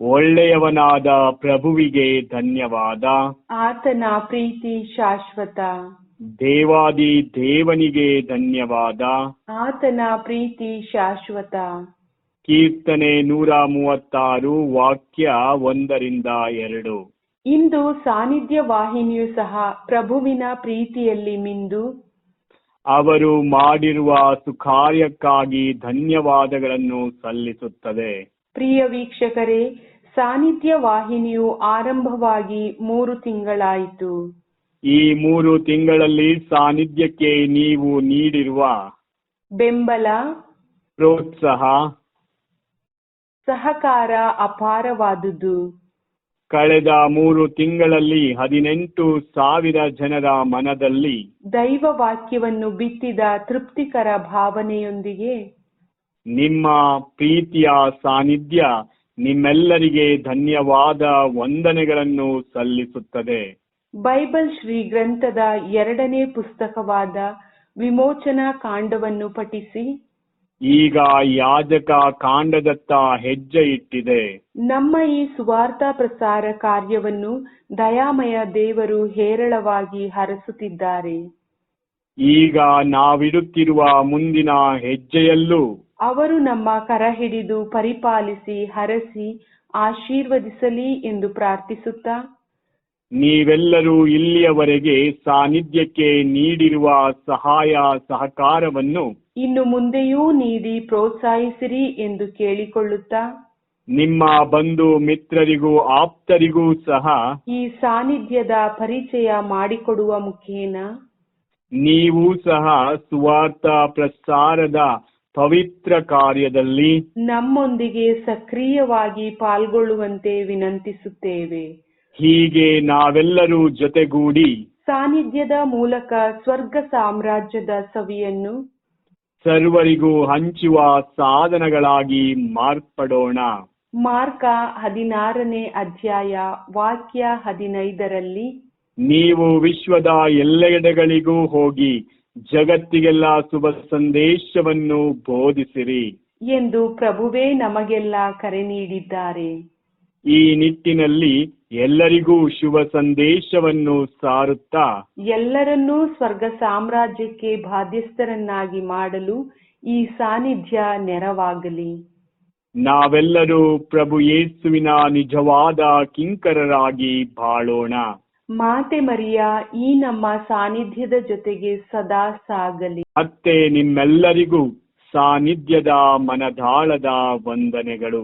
ಒಳ್ಳೆಯವನಾದ ಪ್ರಭುವಿಗೆ ಧನ್ಯವಾದ. ಆತನ ಪ್ರೀತಿ ಶಾಶ್ವತ. ದೇವಾದಿ ದೇವನಿಗೆ ಧನ್ಯವಾದ. ಆತನ ಪ್ರೀತಿ ಶಾಶ್ವತ. ಕೀರ್ತನೆ ನೂರ ಮೂವತ್ತಾರು ವಾಕ್ಯ ಒಂದರಿಂದ ಎರಡು. ಇಂದು ಸಾನ್ನಿಧ್ಯ ವಾಹಿನಿಯು ಸಹ ಪ್ರಭುವಿನ ಪ್ರೀತಿಯಲ್ಲಿ ಮಿಂದು. ಅವರು ಮಾಡಿರುವ ಸುಕಾರ್ಯಕ್ಕಾಗಿ ಧನ್ಯವಾದಗಳನ್ನು ಸಲ್ಲಿಸುತ್ತದೆ. ಪ್ರಿಯ ವೀಕ್ಷಕರೇ ಸಾನ್ನಿಧ್ಯ ವಾಹಿನಿಯು ಆರಂಭವಾಗಿ ಮೂರು ತಿಂಗಳಾಯಿತು. ಈ ಮೂರು ತಿಂಗಳಲ್ಲಿ ಸಾನ್ನಿಧ್ಯಕ್ಕೆ ನೀವು ನೀಡಿರುವ ಬೆಂಬಲ ಪ್ರೋತ್ಸಾಹ ಸಹಕಾರ ಅಪಾರವಾದುದು. ಕಳೆದ ಮೂರು ತಿಂಗಳಲ್ಲಿ ಹದಿನೆಂಟು ಸಾವಿರ ಜನರ ಮನದಲ್ಲಿ ದೈವ ವಾಕ್ಯವನ್ನು ಬಿತ್ತಿದ ತೃಪ್ತಿಕರ ಭಾವನೆಯೊಂದಿಗೆ ನಿಮ್ಮ ಪ್ರೀತಿಯ ಸಾನ್ನಿಧ್ಯ ನಿಮ್ಮೆಲ್ಲರಿಗೆ ಧನ್ಯವಾದ ವಂದನೆಗಳನ್ನು ಸಲ್ಲಿಸುತ್ತದೆ. ಬೈಬಲ್ ಶ್ರೀ ಗ್ರಂಥದ ಎರಡನೇ ಪುಸ್ತಕವಾದ ವಿಮೋಚನಾ ಕಾಂಡವನ್ನು ಪಠಿಸಿ. ಈಗ ಯಾಜಕ ಕಾಂಡದತ್ತ ಹೆಜ್ಜೆ ಇಟ್ಟಿದೆ. ನಮ್ಮ ಈ ಸುವಾರ್ಥ ಪ್ರಸಾರ ಕಾರ್ಯವನ್ನು ದಯಾಮಯ ದೇವರು ಹೇರಳವಾಗಿ ಹರಸುತ್ತಿದ್ದಾರೆ. ಈಗ ನಾವಿಡುತ್ತಿರುವ ಮುಂದಿನ ಹೆಜ್ಜೆಯಲ್ಲೂ ಅವರು ನಮ್ಮ ಕರ ಹಿಡಿದು ಪರಿಪಾಲಿಸಿ ಹರಸಿ ಆಶೀರ್ವದಿಸಲಿ ಎಂದು ಪ್ರಾರ್ಥಿಸುತ್ತಾ ನೀವೆಲ್ಲರೂ ಇಲ್ಲಿಯವರೆಗೆ ಸಾನ್ನಿಧ್ಯಕ್ಕೆ ನೀಡಿರುವ ಸಹಾಯ ಸಹಕಾರವನ್ನು ಇನ್ನು ಮುಂದೆಯೂ ನೀಡಿ ಪ್ರೋತ್ಸಾಹಿಸಿರಿ ಎಂದು ಕೇಳಿಕೊಳ್ಳುತ್ತಾ ನಿಮ್ಮ ಬಂಧು ಮಿತ್ರರಿಗೂ ಆಪ್ತರಿಗೂ ಸಹ ಈ ಸಾನ್ನಿಧ್ಯದ ಪರಿಚಯ ಮಾಡಿಕೊಡುವ ಮುಖೇನ ನೀವು ಸಹ ಸುವಾರ್ಥ ಪ್ರಸಾರದ ಪವಿತ್ರ ಕಾರ್ಯದಲ್ಲಿ ನಮ್ಮೊಂದಿಗೆ ಸಕ್ರಿಯವಾಗಿ ಪಾಲ್ಗೊಳ್ಳುವಂತೆ ವಿನಂತಿಸುತ್ತೇವೆ. ಹೀಗೆ ನಾವೆಲ್ಲರೂ ಜೊತೆಗೂಡಿ ಸಾನ್ನಿಧ್ಯದ ಮೂಲಕ ಸ್ವರ್ಗ ಸಾಮ್ರಾಜ್ಯದ ಸವಿಯನ್ನು ಸರ್ವರಿಗೂ ಹಂಚುವ ಸಾಧನಗಳಾಗಿ ಮಾರ್ಪಡೋಣ. ಮಾರ್ಕ ಹದಿನಾರನೇ ಅಧ್ಯಾಯ ವಾಕ್ಯ ಹದಿನೈದರಲ್ಲಿ ನೀವು ವಿಶ್ವದ ಎಲ್ಲೆಡೆಗಳಿಗೂ ಹೋಗಿ ಜಗತ್ತಿಗೆಲ್ಲ ಶುಭ ಸಂದೇಶವನ್ನು ಬೋಧಿಸಿರಿ. ಎಂದು ಪ್ರಭುವೇ ನಮಗೆಲ್ಲ ಕರೆ ನೀಡಿದ್ದಾರೆ. ಈ ನಿಟ್ಟಿನಲ್ಲಿ ಎಲ್ಲರಿಗೂ ಶುಭ ಸಂದೇಶವನ್ನು ಸಾರುತ್ತಾ. ಎಲ್ಲರನ್ನೂ ಸ್ವರ್ಗ ಸಾಮ್ರಾಜ್ಯಕ್ಕೆ ಬಾಧ್ಯಸ್ಥರನ್ನಾಗಿ ಮಾಡಲು ಈ ಸಾನ್ನಿಧ್ಯ ನೆರವಾಗಲಿ. ನಾವೆಲ್ಲರೂ ಪ್ರಭು ಯೇಸುವಿನ ನಿಜವಾದ ಕಿಂಕರರಾಗಿ ಬಾಳೋಣ. ಮಾತೆ ಮರಿಯ ಈ ನಮ್ಮ ಸಾನ್ನಿಧ್ಯದ ಜೊತೆಗೆ ಸದಾ ಸಾಗಲಿ. ಅತ್ತೆ ನಿಮ್ಮೆಲ್ಲರಿಗೂ ಸಾನ್ನಿಧ್ಯದ ಮನದಾಳದ ವಂದನೆಗಳು.